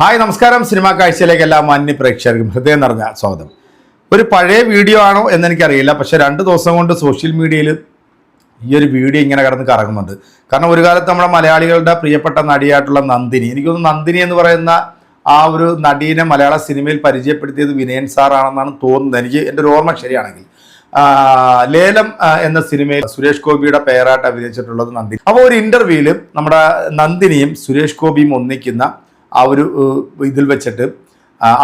Hi നമസ്കാരം. Cinema കാഴ്ചയിലേക്ക് എല്ലാ മാന്യ പ്രേക്ഷകർക്കും ഹൃദയം നിറഞ്ഞ സ്വാഗതം. ഒരു പഴയ വീഡിയോ ആണോ എന്ന് എനിക്കറിയില്ല പക്ഷെ രണ്ട് ദിവസം കൊണ്ട് സോഷ്യൽ മീഡിയയിൽ ഈ ഒരു വീഡിയോ ഇങ്ങനെ കടന്ന് കറങ്ങുന്നുണ്ട്. കാരണം ഒരു കാലത്ത് നമ്മുടെ മലയാളികളുടെ പ്രിയപ്പെട്ട നടിയായിട്ടുള്ള നന്ദിനി എനിക്കൊന്ന് നന്ദിനി എന്ന് പറയുന്ന ആ ഒരു നടീനെ മലയാള സിനിമയിൽ പരിചയപ്പെടുത്തിയത് വിനയൻ സാറാണെന്നാണ് തോന്നുന്നത്. എനിക്ക് എന്റെ ഒരു ഓർമ്മ ശരിയാണെങ്കിൽ. ലേലം എന്ന സിനിമയിൽ സുരേഷ് ഗോപിയുടെ പേരായിട്ട് അഭിനയിച്ചിട്ടുള്ളത് നന്ദിനി. അപ്പോൾ ഒരു ഇന്റർവ്യൂവിൽ നമ്മുടെ നന്ദിനിയും സുരേഷ് ഗോപിയും ഒന്നിക്കുന്ന ആ ഒരു ഇതിൽ വെച്ചിട്ട്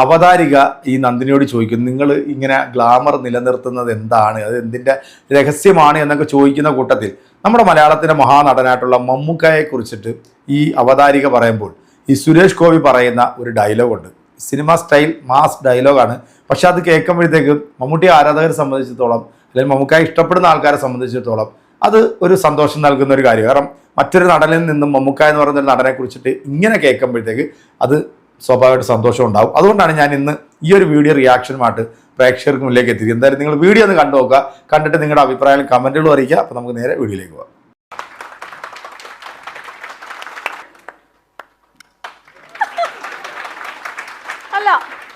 അവതാരിക ഈ നന്ദിനിയോട് ചോദിക്കും നിങ്ങൾ ഇങ്ങനെ ഗ്ലാമർ നിലനിർത്തുന്നത് എന്താണ്? അത് എന്തിന്റെ രഹസ്യമാണ്? എന്നൊക്കെ ചോദിക്കുന്ന കൂട്ടത്തിൽ നമ്മുടെ മലയാളത്തിന്റെ മഹാനടനായിട്ടുള്ള മമ്മൂക്കയെ കുറിച്ചിട്ട് ഈ അവതാരിക പറയുമ്പോൾ ഈ സുരേഷ് ഗോപി പറയുന്ന ഒരു ഡയലോഗുണ്ട്. സിനിമ സ്റ്റൈൽ മാസ് ഡയലോഗാണ്. പക്ഷെ അത് കേൾക്കുമ്പോഴത്തേക്കും മമ്മൂട്ടി ആരാധകരെ സംബന്ധിച്ചിടത്തോളം അല്ലെങ്കിൽ മമ്മൂക്കായെ ഇഷ്ടപ്പെടുന്ന ആൾക്കാരെ സംബന്ധിച്ചിടത്തോളം അത് ഒരു സന്തോഷം നൽകുന്ന ഒരു കാര്യം കാരണം മറ്റൊരു നടനിൽ നിന്നും മമ്മൂക്ക എന്ന് പറയുന്ന ഒരു നടനെ കുറിച്ചിട്ട് ഇങ്ങനെ കേൾക്കുമ്പോഴത്തേക്ക് അത് സ്വാഭാവികമായിട്ട് സന്തോഷം ഉണ്ടാവും. അതുകൊണ്ടാണ് ഞാൻ ഇന്ന് ഈ ഒരു വീഡിയോ റിയാക്ഷനുമായിട്ട് പ്രേക്ഷകർക്ക് മുന്നിലേക്ക് എത്തിക്കുക എന്തായാലും നിങ്ങൾ വീഡിയോ ഒന്ന് കണ്ടു നോക്കുക. കണ്ടിട്ട് നിങ്ങളുടെ അഭിപ്രായം കമന്റുകളും അറിയിക്കുക. അപ്പോൾ നമുക്ക് നേരെ വീഡിയോയിലേക്ക് പോകാം. അല്ല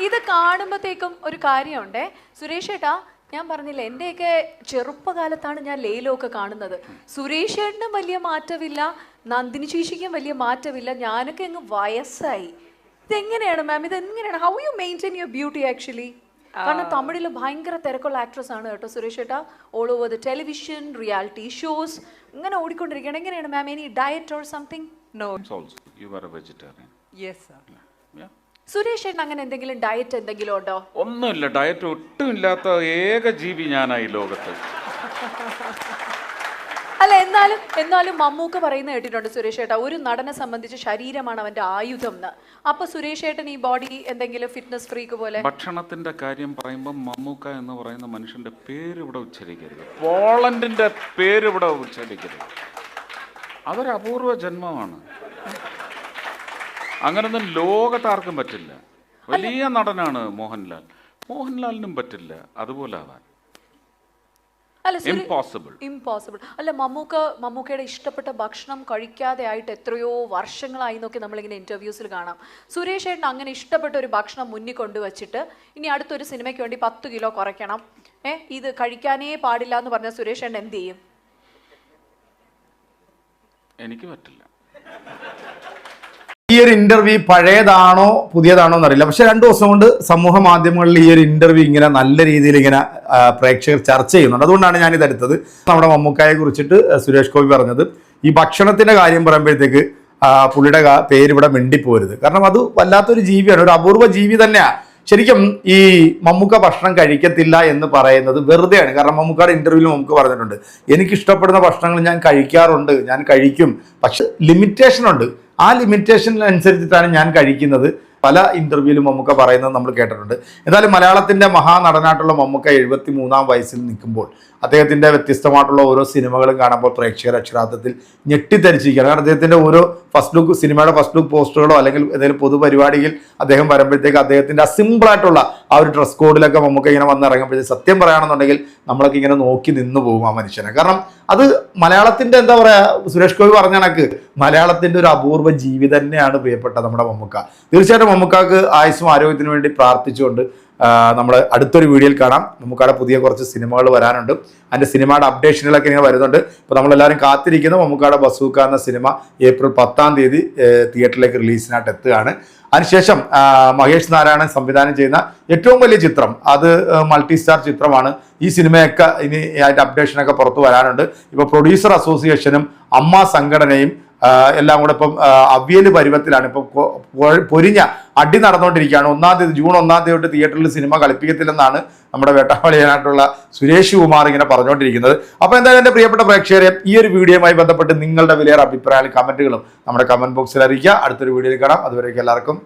ഇത് കാണുമ്പോഴത്തേക്കും ഒരു കാര്യമുണ്ടേ. സുരേഷ് ഏട്ടാ ഞാൻ പറഞ്ഞില്ല എന്റെയൊക്കെ ചെറുപ്പകാലത്താണ് ഞാൻ ലേലമൊക്കെ കാണുന്നത്. സുരേഷ് ഏട്ടനും വലിയ മാറ്റമില്ല നന്ദിനി ചേച്ചിക്കും വലിയ മാറ്റമില്ല ഞാനൊക്കെ അങ്ങ് വയസ്സായി. ഇതെങ്ങനെയാണ് മാം ഇത് എങ്ങനെയാണ് how you maintain your beauty actually കാരണം തമിഴിൽ ഭയങ്കര തിരക്കുള്ള ആക്ട്രസ് ആണ് കേട്ടോ സുരേഷ് ഏട്ടാ all over the television reality shows ഇങ്ങനെ ഓടിക്കൊണ്ടിരിക്കുകയാണ്. എങ്ങനെയാണ് ma'am any diet or something no you are a vegetarian yes sir sir. yeah. Suresh ഏട്ടൻ അങ്ങനെ എന്തെങ്കിലും ഡയറ്റ് എന്തെങ്കിലും ഉണ്ടോ? ഒന്നുമില്ല ഡയറ്റ് ഒട്ടും ഇല്ലാത്ത ഏക ജീവി ഞാനായി ലോകത്ത്. അല്ല എന്നാലും എന്നാലും മമ്മൂക്ക പറയുന്ന കേട്ടിട്ടുണ്ട് സുരേഷ് ഏട്ടാ ഒരു നടനെ സംബന്ധിച്ച് ശരീരമാണ് അവന്റെ ആയുധം എന്ന്. അപ്പൊ സുരേഷ് ഏട്ടൻ ഈ ബോഡി എന്തെങ്കിലും ഫിറ്റ്നസ് ഫ്രീക്ക് പോലെ? ഭക്ഷണത്തിന്റെ കാര്യം പറയുമ്പോൾ മമ്മൂക്ക എന്ന് പറയുന്ന മനുഷ്യന്റെ പേര് ഇവിടെ ഉച്ചരിക്കരുത്. പോളണ്ടിന്റെ പേര് ഇവിടെ ഉച്ചരിക്കരുത്. അതൊരു അപൂർവ ജന്മമാണ്. അങ്ങനൊന്നും ലോകത്താർക്കും പറ്റില്ല. വലിയ നടനാണ് മോഹൻലാൽ. മോഹൻലാലിനും പറ്റില്ല. അതുപോലെ ആവാൻ ഇമ്പോസിബിൾ അല്ല മമ്മൂക്ക മമ്മൂക്കയുടെ ഇഷ്ടപ്പെട്ട ഭക്ഷണം കഴിക്കാതെ ആയിട്ട് എത്രയോ വർഷങ്ങളായി എന്നൊക്കെ നമ്മളിങ്ങനെ ഇന്റർവ്യൂസിൽ കാണാം. സുരേഷ് ഏട്ടൻ അങ്ങനെ ഇഷ്ടപ്പെട്ട ഒരു ഭക്ഷണം മുന്നിൽ കൊണ്ടുവച്ചിട്ട് ഇനി അടുത്തൊരു സിനിമയ്ക്ക് വേണ്ടി പത്ത് കിലോ കുറയ്ക്കണം. ഏ ഇത് കഴിക്കാനേ പാടില്ല എന്ന് പറഞ്ഞ സുരേഷ് ഏട്ടൻ എന്ത് ചെയ്യും? എനിക്ക് പറ്റില്ല. ഒരു ഇന്റർവ്യൂ പഴയതാണോ പുതിയതാണോ എന്നറിയില്ല. പക്ഷെ രണ്ടു ദിവസം കൊണ്ട് സമൂഹ മാധ്യമങ്ങളിൽ ഈ ഒരു ഇന്റർവ്യൂ ഇങ്ങനെ നല്ല രീതിയിൽ ഇങ്ങനെ പ്രേക്ഷകർ ചർച്ച ചെയ്യുന്നുണ്ട്. അതുകൊണ്ടാണ് ഞാൻ ഇതെടുത്തത് നമ്മുടെ മമ്മൂക്കായെ കുറിച്ചിട്ട് സുരേഷ് ഗോപി പറഞ്ഞത്. ഈ ഭക്ഷണത്തിന്റെ കാര്യം പറയുമ്പോഴത്തേക്ക് പുള്ളിയുടെ പേര് ഇവിടെ മിണ്ടിപ്പോരുത്. കാരണം അത് വല്ലാത്തൊരു ജീവിയാണ്. ഒരു അപൂർവ ജീവി തന്നെയാണ് ശരിക്കും ഈ മമ്മൂക്ക ഭക്ഷണം കഴിക്കത്തില്ല എന്ന് പറയുന്നത് വെറുതെയാണ്. കാരണം മമ്മൂക്കയുടെ ഇന്റർവ്യൂവിൽ മമ്മൂക്ക പറഞ്ഞിട്ടുണ്ട് എനിക്കിഷ്ടപ്പെടുന്ന ഭക്ഷണങ്ങൾ ഞാൻ കഴിക്കാറുണ്ട് ഞാൻ കഴിക്കും. പക്ഷെ ലിമിറ്റേഷൻ ഉണ്ട്. ആ ലിമിറ്റേഷനനുസരിച്ചിട്ടാണ് ഞാൻ കഴിക്കുന്നത്. പല ഇന്റർവ്യൂവിലും മമ്മൂക്ക പറയുന്നത് നമ്മൾ കേട്ടിട്ടുണ്ട്. എന്നാലും മലയാളത്തിന്റെ മഹാനടനായിട്ടുള്ള മമ്മൂക്ക എഴുപത്തി മൂന്നാം വയസ്സിൽ നിൽക്കുമ്പോൾ അദ്ദേഹത്തിന്റെ വ്യത്യസ്തമായിട്ടുള്ള ഓരോ സിനിമകളും കാണുമ്പോൾ പ്രേക്ഷകർ അക്ഷരാർത്ഥത്തിൽ ഞെട്ടിത്തരിച്ചിരിക്കുകയാണ്. കാരണം അദ്ദേഹത്തിന്റെ ഓരോ ഫസ്റ്റ് ലുക്ക് സിനിമയുടെ ഫസ്റ്റ് ലുക്ക് പോസ്റ്ററുകളോ അല്ലെങ്കിൽ ഏതെങ്കിലും പൊതുപരിപാടിയിൽ അദ്ദേഹം വരുമ്പോഴത്തേക്ക് അദ്ദേഹത്തിന്റെ ആ സിമ്പിളായിട്ടുള്ള ആ ഒരു ഡ്രസ് കോഡിലൊക്കെ നമുക്ക് ഇങ്ങനെ വന്ന് ഇറങ്ങുമ്പോഴത്തേക്ക് സത്യം പറയുകയാണെന്നുണ്ടെങ്കിൽ നമ്മളൊക്കെ ഇങ്ങനെ നോക്കി നിന്ന് പോകും ആ മനുഷ്യനെ. കാരണം അത് മലയാളത്തിന്റെ എന്താ പറയുക സുരേഷ് ഗോപി പറഞ്ഞ കണക്ക് മലയാളത്തിന്റെ ഒരു അപൂർവ ജീവി തന്നെയാണ് പ്രിയപ്പെട്ട നമ്മുടെ മമ്മൂക്ക. തീർച്ചയായിട്ടും മമ്മൂക്കാക്ക് ആയുസ്സും ആരോഗ്യത്തിനു വേണ്ടി പ്രാർത്ഥിച്ചുകൊണ്ട് നമ്മൾ അടുത്തൊരു വീഡിയോയിൽ കാണാം. മമ്മൂക്കാടെ പുതിയ കുറച്ച് സിനിമകൾ വരാനുണ്ട്. അതിന്റെ സിനിമയുടെ അപ്ഡേഷനുകളൊക്കെ ഇങ്ങനെ വരുന്നുണ്ട്. അപ്പോൾ നമ്മളെല്ലാവരും കാത്തിരിക്കുന്ന. മമ്മൂക്കാടെ ബസൂക്ക എന്ന സിനിമ ഏപ്രിൽ പത്താം തീയതി തിയേറ്ററിലേക്ക് റിലീസിനായിട്ട് എത്തുകയാണ്. അതിനുശേഷം മഹേഷ് നാരായണൻ സംവിധാനം ചെയ്യുന്ന ഏറ്റവും വലിയ ചിത്രം അത് മൾട്ടി സ്റ്റാർ ചിത്രമാണ്. ഈ സിനിമയൊക്കെ ഇനി അതിന്റെ അപ്ഡേഷനൊക്കെ പുറത്തു വരാനുണ്ട്. ഇപ്പോൾ പ്രൊഡ്യൂസർ അസോസിയേഷനും അമ്മ സംഘടനയും എല്ലാം കൂടെ ഇപ്പം അവ്യൽ പരുവത്തിലാണ് ഇപ്പം പൊരിഞ്ഞ അടി നടന്നുകൊണ്ടിരിക്കുകയാണ്. ഒന്നാം തീയതി ജൂൺ ഒന്നാം തീയതി തൊട്ട് തിയേറ്ററിൽ സിനിമ കളിപ്പിക്കത്തില്ലെന്നാണ് നമ്മുടെ വേട്ടാവളിയാനായിട്ടുള്ള സുരേഷ് കുമാർ ഇങ്ങനെ പറഞ്ഞുകൊണ്ടിരിക്കുന്നത്. അപ്പോൾ എന്തായാലും എന്റെ പ്രിയപ്പെട്ട പ്രേക്ഷകരെ ഈ ഒരു വീഡിയോയുമായി ബന്ധപ്പെട്ട് നിങ്ങളുടെ വിലയേറെ അഭിപ്രായങ്ങളും കമന്റുകളും നമ്മുടെ കമന്റ് ബോക്സിൽ അറിയിക്കുക. അടുത്തൊരു വീഡിയോയിൽ കാണാം. അതുവരേക്കും എല്ലാവർക്കും